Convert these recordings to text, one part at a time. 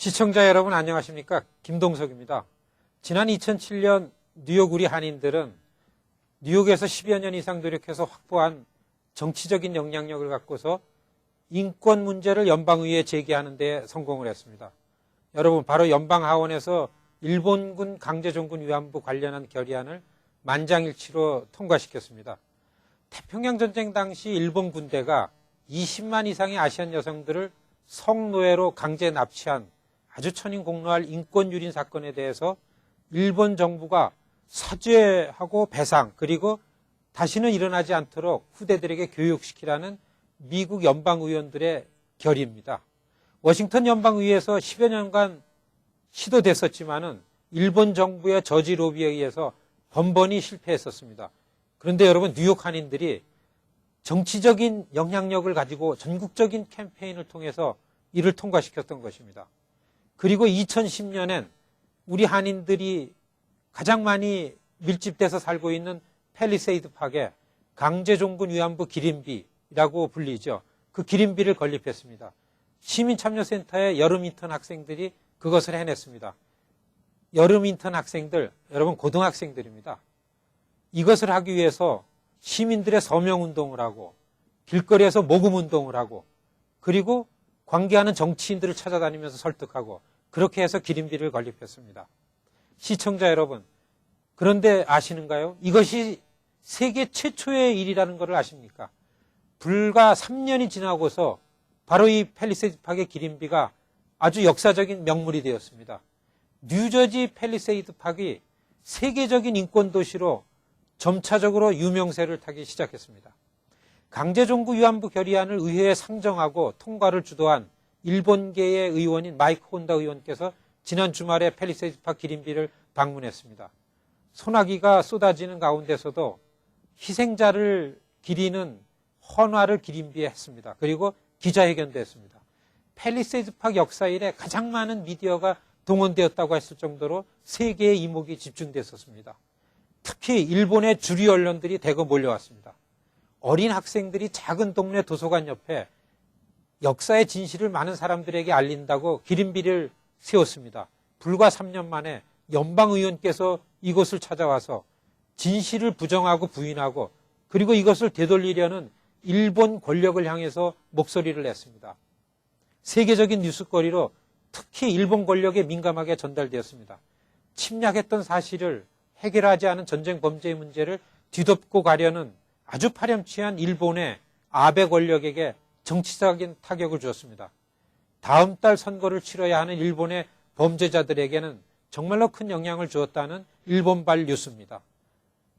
시청자 여러분 안녕하십니까? 김동석입니다. 지난 2007년 뉴욕 우리 한인들은 뉴욕에서 10여 년 이상 노력해서 확보한 정치적인 영향력을 갖고서 인권 문제를 연방의회에 제기하는 데 성공을 했습니다. 여러분 바로 연방 하원에서 일본군 강제종군 위안부 관련한 결의안을 만장일치로 통과시켰습니다. 태평양 전쟁 당시 일본 군대가 20만 이상의 아시안 여성들을 성노예로 강제 납치한 아주 천인 공노할 인권 유린 사건에 대해서 일본 정부가 사죄하고 배상 그리고 다시는 일어나지 않도록 후대들에게 교육시키라는 미국 연방 의원들의 결의입니다. 워싱턴 연방 의회에서 10여 년간 시도됐었지만은 일본 정부의 저지 로비에 의해서 번번이 실패했었습니다. 그런데 여러분 뉴욕 한인들이 정치적인 영향력을 가지고 전국적인 캠페인을 통해서 이를 통과시켰던 것입니다. 그리고 2010년엔 우리 한인들이 가장 많이 밀집돼서 살고 있는 펠리세이드 파크에 강제종군 위안부 기린비라고 불리죠. 그 기린비를 건립했습니다. 시민참여센터의 여름 인턴 학생들이 그것을 해냈습니다. 여름 인턴 학생들, 여러분 고등학생들입니다. 이것을 하기 위해서 시민들의 서명 운동을 하고 길거리에서 모금 운동을 하고 그리고 관계하는 정치인들을 찾아다니면서 설득하고 그렇게 해서 기린비를 건립했습니다. 시청자 여러분, 그런데 아시는가요? 이것이 세계 최초의 일이라는 것을 아십니까? 불과 3년이 지나고서 바로 이 펠리세이드 파크의 기린비가 아주 역사적인 명물이 되었습니다. 뉴저지 펠리세이드 파크이 세계적인 인권 도시로 점차적으로 유명세를 타기 시작했습니다. 강제종구 위안부 결의안을 의회에 상정하고 통과를 주도한 일본계의 의원인 마이크 혼다 의원께서 지난 주말에 펠리세이드 파크 기린비를 방문했습니다. 소나기가 쏟아지는 가운데서도 희생자를 기리는 헌화를 기린비에 했습니다. 그리고 기자회견도 했습니다. 펠리세이드 파크 역사 일에 가장 많은 미디어가 동원되었다고 했을 정도로 세계의 이목이 집중됐었습니다. 특히 일본의 주류 언론들이 대거 몰려왔습니다. 어린 학생들이 작은 동네 도서관 옆에 역사의 진실을 많은 사람들에게 알린다고 기린비를 세웠습니다. 불과 3년 만에 연방의원께서 이곳을 찾아와서 진실을 부정하고 부인하고 그리고 이것을 되돌리려는 일본 권력을 향해서 목소리를 냈습니다. 세계적인 뉴스거리로 특히 일본 권력에 민감하게 전달되었습니다. 침략했던 사실을 해결하지 않은 전쟁 범죄의 문제를 뒤덮고 가려는 아주 파렴치한 일본의 아베 권력에게 정치적인 타격을 주었습니다. 다음 달 선거를 치러야 하는 일본의 범죄자들에게는 정말로 큰 영향을 주었다는 일본발 뉴스입니다.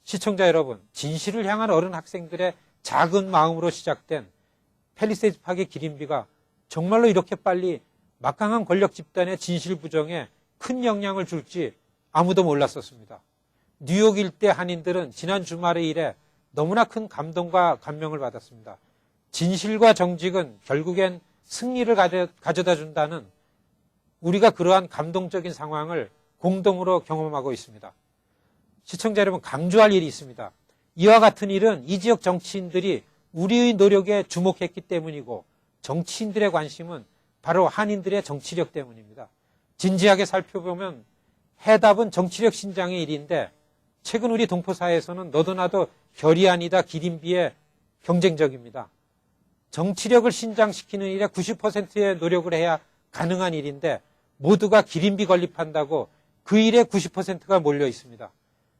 시청자 여러분, 진실을 향한 어른 학생들의 작은 마음으로 시작된 펠리세이드 파크의 기린비가 정말로 이렇게 빨리 막강한 권력 집단의 진실 부정에 큰 영향을 줄지 아무도 몰랐었습니다. 뉴욕 일대 한인들은 지난 주말의 일에 너무나 큰 감동과 감명을 받았습니다. 진실과 정직은 결국엔 승리를 가져, 다 준다는 우리가 그러한 감동적인 상황을 공동으로 경험하고 있습니다. 시청자 여러분 강조할 일이 있습니다. 이와 같은 일은 이 지역 정치인들이 우리의 노력에 주목했기 때문이고 정치인들의 관심은 바로 한인들의 정치력 때문입니다. 진지하게 살펴보면 해답은 정치력 신장의 일인데 최근 우리 동포사회에서는 너도 나도 결의안이다 기린비에 경쟁적입니다. 정치력을 신장시키는 일에 90%의 노력을 해야 가능한 일인데 모두가 기린비 건립한다고 그 일에 90%가 몰려 있습니다.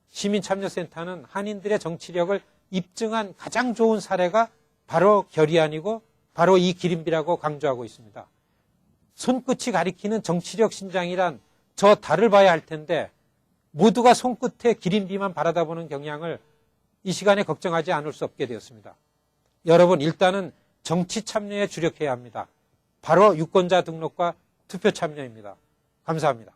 시민참여센터는 한인들의 정치력을 입증한 가장 좋은 사례가 바로 결의안이고 바로 이 기린비라고 강조하고 있습니다. 손끝이 가리키는 정치력 신장이란 저 달을 봐야 할 텐데 모두가 손끝에 기린비만 바라다 보는 경향을 이 시간에 걱정하지 않을 수 없게 되었습니다. 여러분 일단은 정치 참여에 주력해야 합니다. 바로 유권자 등록과 투표 참여입니다. 감사합니다.